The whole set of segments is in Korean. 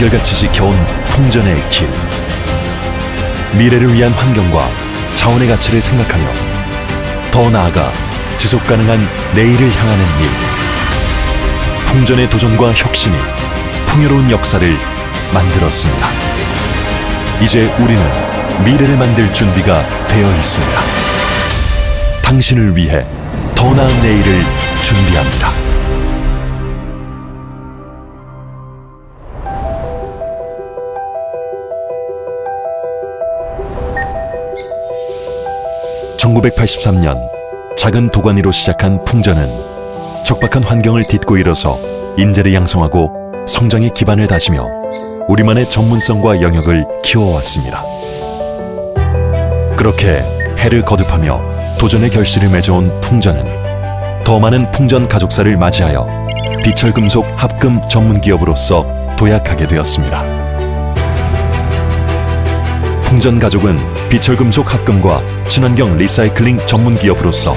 한결같이 지켜온 풍전의 길. 미래를 위한 환경과 자원의 가치를 생각하며 더 나아가 지속 가능한 내일을 향하는 일. 풍전의 도전과 혁신이 풍요로운 역사를 만들었습니다. 이제 우리는 미래를 만들 준비가 되어 있습니다. 당신을 위해 더 나은 내일을 준비합니다. (1983년) 작은 도가니로 시작한 풍전은 척박한 환경을 딛고 일어서 인재를 양성하고 성장의 기반을 다시며 우리만의 전문성과 영역을 키워왔습니다. 그렇게 해를 거듭하며 도전의 결실을 맺어온 풍전은 더 많은 풍전 가족사를 맞이하여 비철금속 합금 전문 기업으로서 도약하게 되었습니다. 풍전 가족은 비철금속 합금과 친환경 리사이클링 전문 기업으로서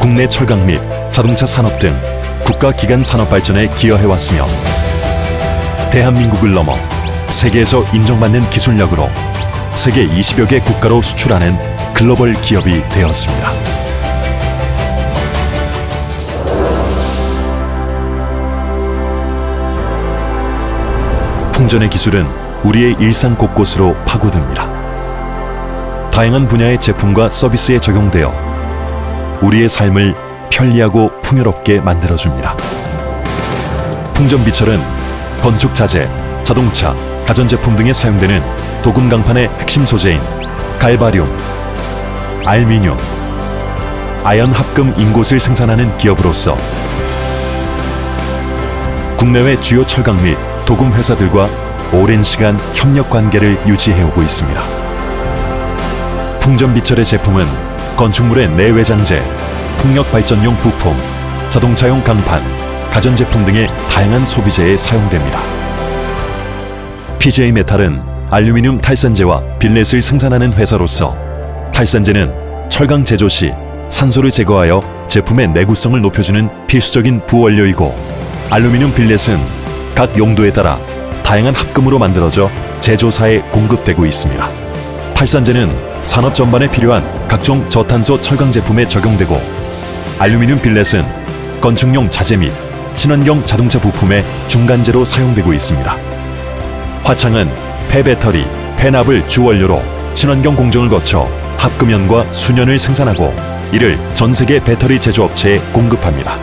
국내 철강 및 자동차 산업 등 국가 기관 산업 발전에 기여해왔으며 대한민국을 넘어 세계에서 인정받는 기술력으로 세계 20여 개 국가로 수출하는 글로벌 기업이 되었습니다. 풍전의 기술은 우리의 일상 곳곳으로 파고듭니다. 다양한 분야의 제품과 서비스에 적용되어 우리의 삶을 편리하고 풍요롭게 만들어줍니다. 풍전비철은 건축 자재, 자동차, 가전제품 등에 사용되는 도금 강판의 핵심 소재인 갈바륨, 알미늄, 아연 합금 인곳을 생산하는 기업으로서 국내외 주요 철강 및 도금 회사들과 오랜 시간 협력 관계를 유지해오고 있습니다. 풍전비철의 제품은 건축물의 내외장재, 풍력 발전용 부품, 자동차용 강판, 가전제품 등의 다양한 소비재에 사용됩니다. PJ 메탈은 알루미늄 탈산재와 빌렛을 생산하는 회사로서 탈산재는 철강 제조 시 산소를 제거하여 제품의 내구성을 높여주는 필수적인 부원료이고 알루미늄 빌렛은 각 용도에 따라 다양한 합금으로 만들어져 제조사에 공급되고 있습니다. 탈산재는 산업 전반에 필요한 각종 저탄소 철강 제품에 적용되고 알루미늄 빌렛은 건축용 자재 및 친환경 자동차 부품의 중간재로 사용되고 있습니다. 화창은 폐배터리, 폐납을 주원료로 친환경 공정을 거쳐 합금연과 순연을 생산하고 이를 전 세계 배터리 제조업체에 공급합니다.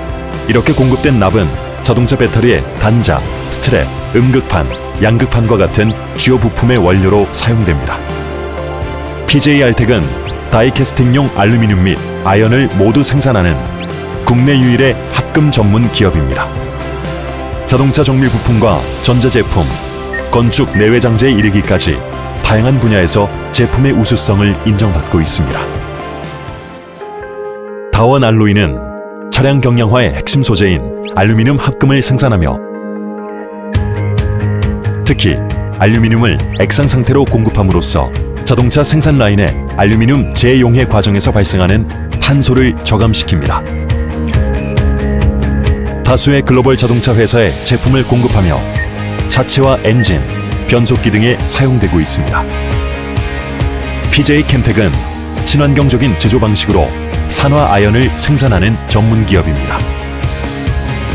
이렇게 공급된 납은 자동차 배터리의 단자, 스트랩, 음극판, 양극판과 같은 주요 부품의 원료로 사용됩니다. PJ 알텍은 다이캐스팅용 알루미늄 및 아연을 모두 생산하는 국내 유일의 합금 전문 기업입니다. 자동차 정밀 부품과 전자제품, 건축 내외 장재에 이르기까지 다양한 분야에서 제품의 우수성을 인정받고 있습니다. 다원 알로이는 차량 경량화의 핵심 소재인 알루미늄 합금을 생산하며 특히 알루미늄을 액상 상태로 공급함으로써 자동차 생산 라인의 알루미늄 재용해 과정에서 발생하는 탄소를 저감시킵니다. 다수의 글로벌 자동차 회사에 제품을 공급하며 차체와 엔진, 변속기 등에 사용되고 있습니다. PJ 캠텍은 친환경적인 제조 방식으로 산화 아연을 생산하는 전문 기업입니다.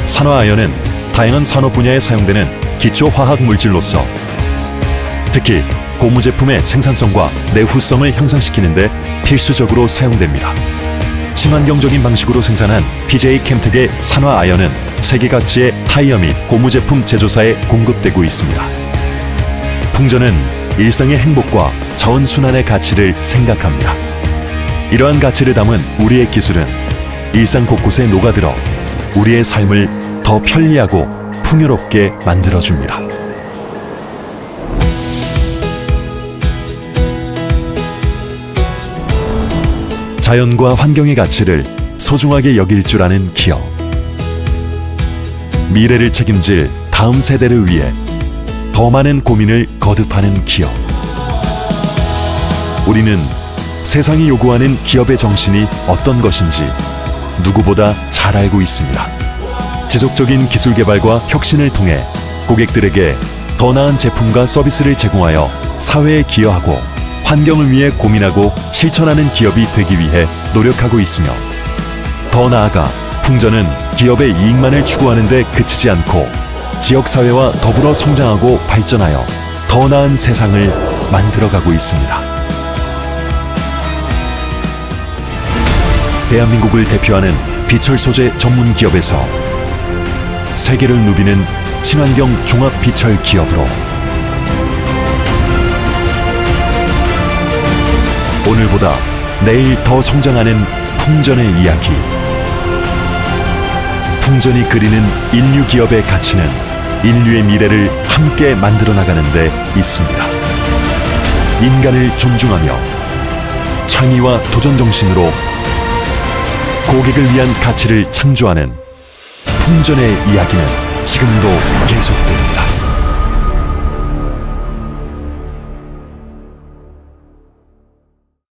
산화 아연은 다양한 산업 분야에 사용되는 기초 화학 물질로서 특히 고무 제품의 생산성과 내후성을 향상시키는 데 필수적으로 사용됩니다. 친환경적인 방식으로 생산한 PJ 캠텍의 산화 아연은 세계 각지의 타이어 및 고무 제품 제조사에 공급되고 있습니다. 풍전은 일상의 행복과 자원 순환의 가치를 생각합니다. 이러한 가치를 담은 우리의 기술은 일상 곳곳에 녹아들어 우리의 삶을 더 편리하고 풍요롭게 만들어줍니다. 자연과 환경의 가치를 소중하게 여길 줄 아는 기업. 미래를 책임질 다음 세대를 위해 더 많은 고민을 거듭하는 기업. 우리는 세상이 요구하는 기업의 정신이 어떤 것인지 누구보다 잘 알고 있습니다. 지속적인 기술 개발과 혁신을 통해 고객들에게 더 나은 제품과 서비스를 제공하여 사회에 기여하고 환경을 위해 고민하고 실천하는 기업이 되기 위해 노력하고 있으며 더 나아가 풍전은 기업의 이익만을 추구하는 데 그치지 않고 지역 사회와 더불어 성장하고 발전하여 더 나은 세상을 만들어가고 있습니다. 대한민국을 대표하는 비철 소재 전문 기업에서 세계를 누비는 친환경 종합 비철 기업으로 오늘보다 내일 더 성장하는 풍전의 이야기. 풍전이 그리는 인류 기업의 가치는 인류의 미래를 함께 만들어 나가는 데 있습니다. 인간을 존중하며 창의와 도전 정신으로 고객을 위한 가치를 창조하는 풍전의 이야기는 지금도 계속됩니다.